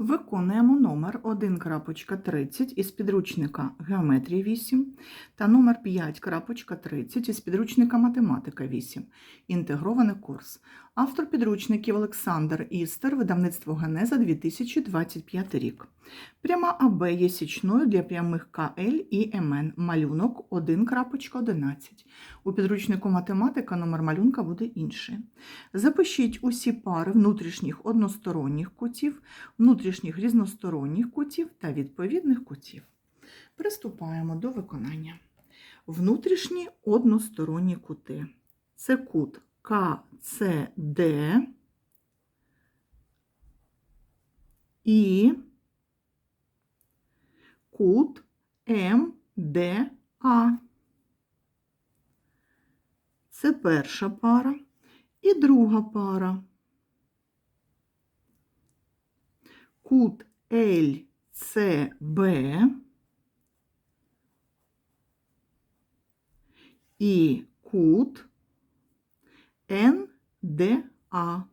Виконуємо номер 1.30 із підручника Геометрія 8 та номер 5.30 із підручника Математика 8. Інтегрований курс. Автор підручників Олександр Істер, видавництво Генеза 2025 рік. Пряма АБ є січною для прямих КЛ і МН. Малюнок 1.11. У підручнику математика номер малюнка буде інший. Запишіть усі пари внутрішніх односторонніх кутів, внутрішніх різносторонніх кутів та відповідних кутів. Приступаємо до виконання. Внутрішні односторонні кути. Це кут КЦД і кут МДА. Це перша пара і друга пара. Кут ЛЦБ і кут НДА.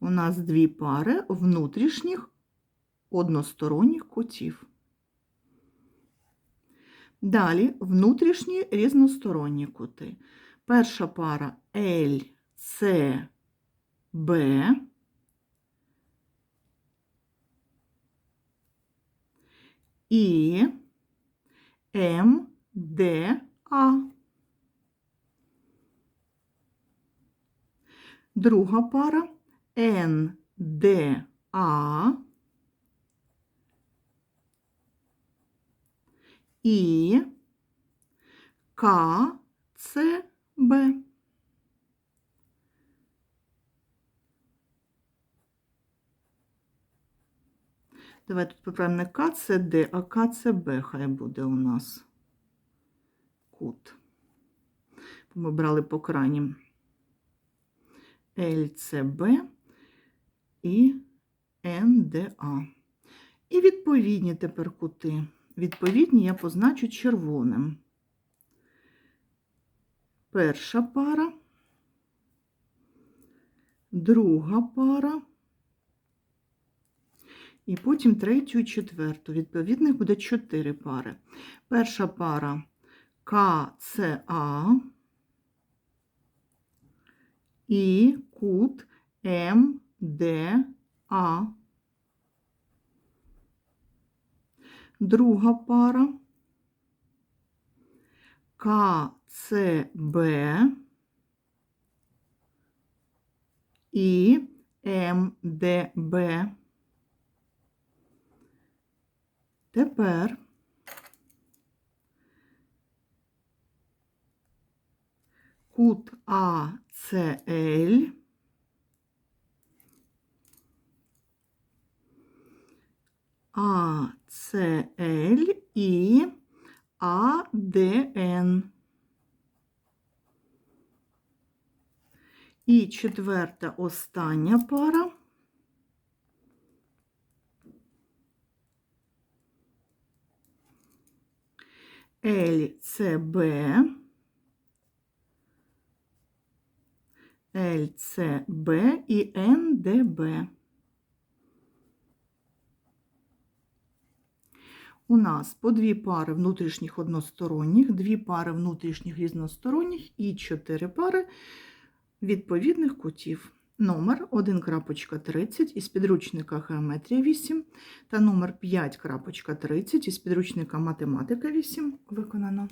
У нас дві пари внутрішніх односторонніх кутів. Далі внутрішні різносторонні кути. Перша пара LCB і МДА. Друга пара НДА і КЦБ. Давай тут поправимо не КЦД, а КЦБ хай буде у нас кут. Ми брали по крайнім ЛЦБ і НДА. І відповідні тепер кути. Відповідні я позначу червоним. Перша пара, друга пара, і потім третю і четверту. Відповідних буде чотири пари. Перша пара КЦА і кут МДА. Друга пара КЦБ і МДБ. Тепер кут АЦЛ АЦЛ і АДН. І четверта остання пара. ЛЦБ, ЛЦБ і НДБ. У нас по дві пари внутрішніх односторонніх, дві пари внутрішніх різносторонніх і чотири пари відповідних кутів. Номер 1.30 із підручника Геометрія 8 та номер 5.30 із підручника Математика 8 виконано.